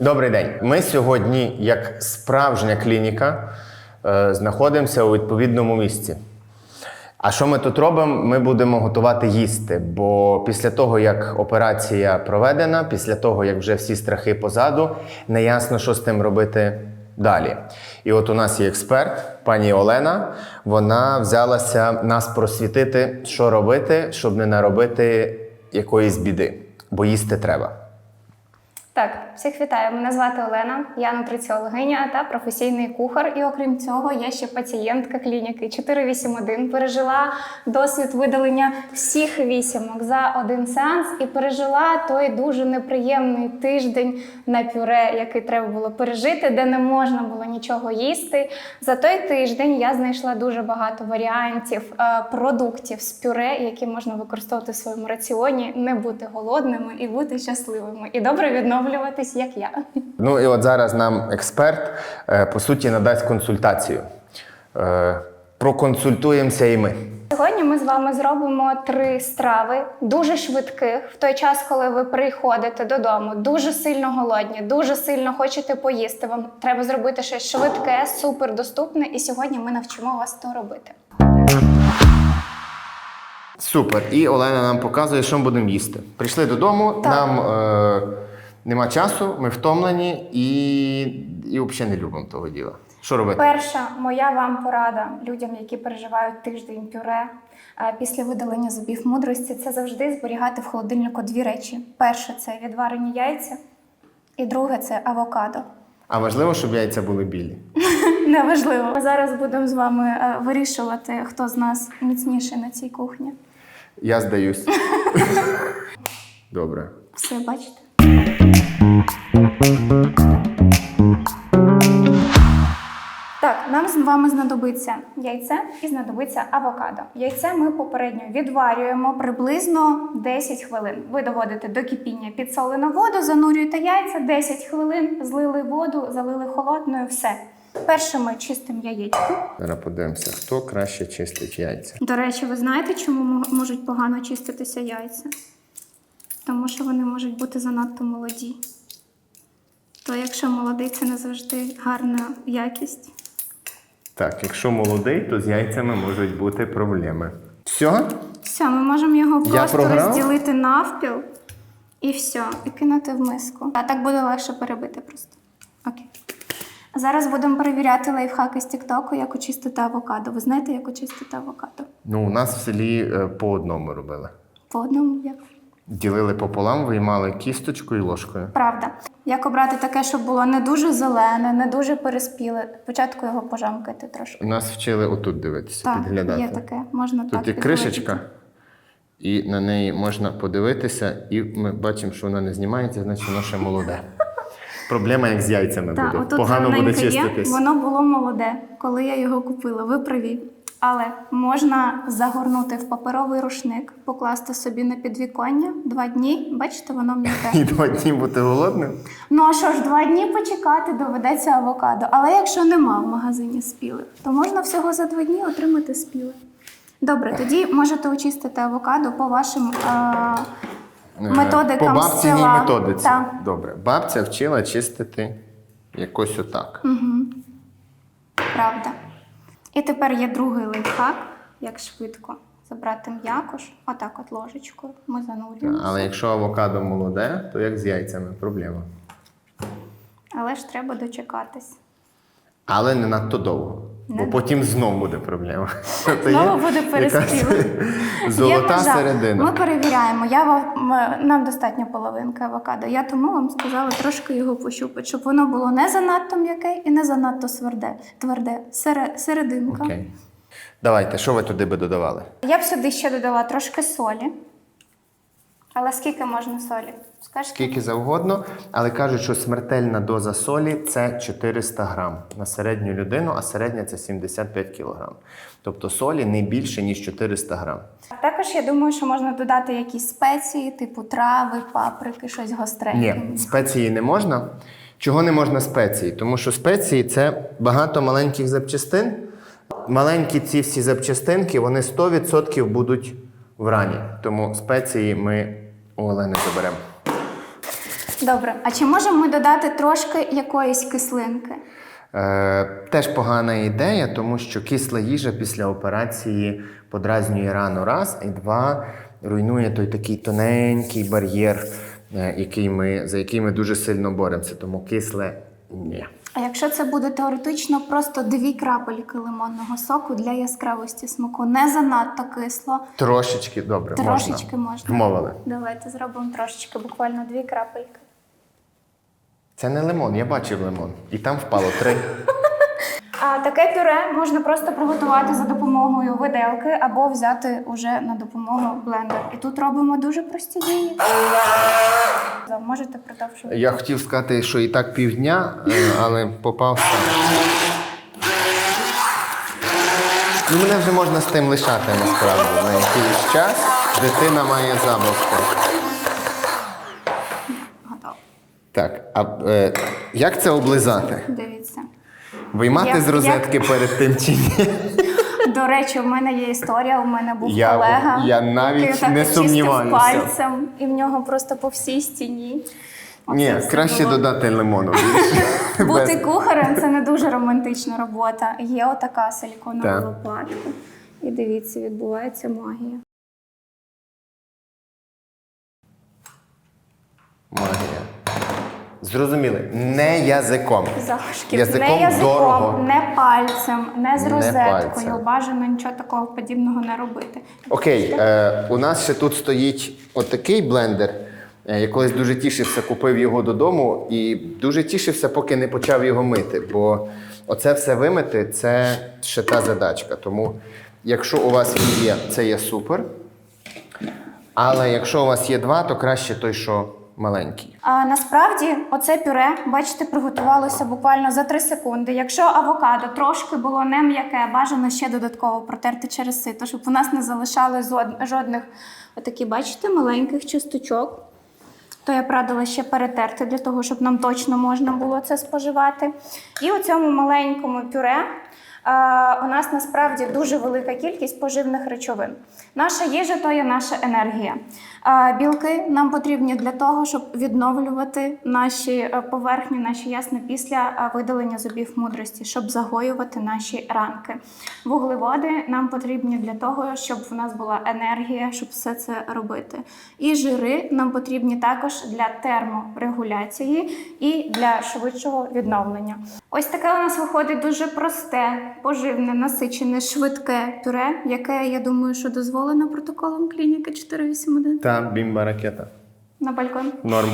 Добрий день. Ми сьогодні, як справжня клініка, е, знаходимося у відповідному місці. А що ми тут робимо? Ми будемо готувати їсти. Бо після того, як операція проведена, після того, як вже всі страхи позаду, не ясно, що з тим робити далі. І от у нас є експерт, пані Олена. Вона взялася нас просвітити, що робити, щоб не наробити якоїсь біди, бо їсти треба. Так, всіх вітаю. Мене звати Олена, я нутриціологиня та професійний кухар. І окрім цього, я ще пацієнтка клініки 481. Пережила досвід видалення всіх вісімок за один сеанс і пережила той дуже неприємний тиждень на пюре, який треба було пережити, де не можна було нічого їсти. За той тиждень я знайшла дуже багато варіантів е, продуктів з пюре, які можна використовувати в своєму раціоні, не бути голодними і бути щасливими, і добре відновлюватись, як я. Ну і от зараз нам експерт е, по суті надасть консультацію. Е, Проконсультуємося і ми. Сьогодні ми з вами зробимо три страви дуже швидких в той час, коли ви приходите додому, дуже сильно голодні, дуже сильно хочете поїсти. Вам треба зробити щось швидке, супер доступне, і сьогодні ми навчимо вас то робити. Супер. І Олена нам показує, що ми будемо їсти. Прийшли додому, Так. нам е, нема часу, ми втомлені і, і взагалі не любимо того діла. Що робити? Перша моя вам порада людям, які переживають тиждень пюре е, після видалення зубів мудрості, це завжди зберігати в холодильнику дві речі: перше це відварені яйця, і друге це авокадо. А важливо, щоб яйця були білі. Неважливо. Ми зараз будемо з вами е, вирішувати, хто з нас міцніший на цій кухні. Я здаюсь. Добре. Все бачите? Так, нам з вами знадобиться яйце і знадобиться авокадо. Яйце ми попередньо відварюємо приблизно 10 хвилин. Ви доводите до кипіння підсолену воду, занурюєте яйця 10 хвилин, злили воду, залили холодною, все. Перше ми чистимо яєчко. Зараз подивимося, хто краще чистить яйця. До речі, ви знаєте, чому можуть погано чиститися яйця? Тому що вони можуть бути занадто молоді. То якщо молодий, це не завжди гарна якість. Так, якщо молодий, то з яйцями можуть бути проблеми. Все? Все, ми можемо його Я просто програв? розділити навпіл і все, і кинути в миску. А так буде легше перебити просто. Окей. Зараз будемо перевіряти лайфхаки з Тіктоку, як очистити авокадо. Ви знаєте, як очистити авокадо? Ну, у нас в селі е, по одному робили. По одному як. Ділили пополам, виймали кісточкою і ложкою. Правда. Як обрати таке, щоб було не дуже зелене, не дуже переспіле. Спочатку його пожамкати трошки. Нас вчили отут дивитися, Так, підглядати. є таке, можна Тут так. є кришечка, і на неї можна подивитися, і ми бачимо, що вона не знімається, значить воно ще молоде. Проблема як з яйцями буде. Погано буде чиститись. Воно було молоде, коли я його купила. Ви праві. Але можна загорнути в паперовий рушник, покласти собі на підвіконня два дні. Бачите, воно м'яке. І два дні бути голодним. Ну а що ж, два дні почекати доведеться авокадо. Але якщо нема в магазині спілих, то можна всього за два дні отримати спіле. Добре, тоді можете очистити авокадо по вашим Е, методикам По з бабциній села. методиці. Так. Добре. Бабця вчила чистити якось отак. Правда. І тепер є другий лайфхак, як швидко забрати м'якош, отак от ложечкою. Ми занурюємо. Але якщо авокадо молоде, то як з яйцями проблема. Але ж треба дочекатись. Але не надто довго. Не бо потім знов буде проблема. Знову буде якась. Золота середина. Ми перевіряємо. Я вам, нам достатньо половинки авокадо. Я тому вам сказала трошки його пощупати, щоб воно було не занадто м'яке і не занадто тверде. Тверде. Сере, серединка. Окей. Давайте, що ви туди би додавали? Я б сюди ще додала трошки солі. Але скільки можна солі? Скажете? Скільки завгодно, але кажуть, що смертельна доза солі це 400 грам на середню людину, а середня це 75 кілограм. Тобто солі не більше, ніж 400 грам. Також я думаю, що можна додати якісь спеції, типу трави, паприки, щось гостреньке. Ні, спеції не можна. Чого не можна спеції? Тому що спеції це багато маленьких запчастин. Маленькі ці всі запчастинки, вони 100% будуть в рані. Тому спеції ми у Олени заберемо. Добре, а чи можемо ми додати трошки якоїсь кислинки? Е, теж погана ідея, тому що кисла їжа після операції подразнює рану раз, і два руйнує той такий тоненький бар'єр, е, який ми, за який ми дуже сильно боремося. Тому кисле ні. А якщо це буде теоретично просто дві крапельки лимонного соку для яскравості смаку, не занадто кисло, Трошечки добре. трошечки можна. можна. Вмовили. Давайте зробимо трошечки, буквально дві крапельки. Це не лимон, я бачив лимон. І там впало три. А таке пюре можна просто приготувати за допомогою виделки або взяти уже на допомогу блендер. І тут робимо дуже прості дії. Можете продовжувати. Я хотів сказати, що і так півдня, е, але попав. Ну, мене вже можна з тим лишати насправді. На якийсь час дитина має забавку. Готово. Так, а е, як це облизати? Виймати Як- з розетки перед тим чи ні? До речі, у мене є історія. У мене був Я- колега, я навіть який так не сумніваюся. пальцем, і в нього просто по всій стіні. Ні, краще було. додати лимону. Бути кухарем це не дуже романтична робота. Є отака силіконова лопатка. І дивіться, відбувається магія. Магія. Зрозуміли, не язиком. Залишки Язиком не язиком, дорого. не пальцем, не з розеткою. пальцем. Бажано нічого такого подібного не робити. Окей, е, у нас ще тут стоїть отакий блендер. Е, Я колись дуже тішився, купив його додому і дуже тішився, поки не почав його мити. Бо оце все вимити це ще та задачка. Тому, якщо у вас він є, це є супер. Але якщо у вас є два, то краще той, що маленький. А насправді оце пюре, бачите, приготувалося буквально за 3 секунди. Якщо авокадо трошки було не м'яке, бажано ще додатково протерти через сито, щоб у нас не залишали жодних отакі, бачите, маленьких часточок. То я б радила ще перетерти для того, щоб нам точно можна було це споживати. І у цьому маленькому пюре у нас насправді дуже велика кількість поживних речовин. Наша їжа то є наша енергія. Е, Білки нам потрібні для того, щоб відновлювати наші е, поверхні, наші ясна після е, видалення зубів мудрості, щоб загоювати наші ранки. Вуглеводи нам потрібні для того, щоб в нас була енергія, щоб все це робити. І жири нам потрібні також для терморегуляції і для швидшого відновлення. Ось таке у нас виходить дуже просте, поживне, насичене, швидке пюре, яке я думаю, що дозволено протоколом клініки 481. Та бімба ракета. На балькон. Норм.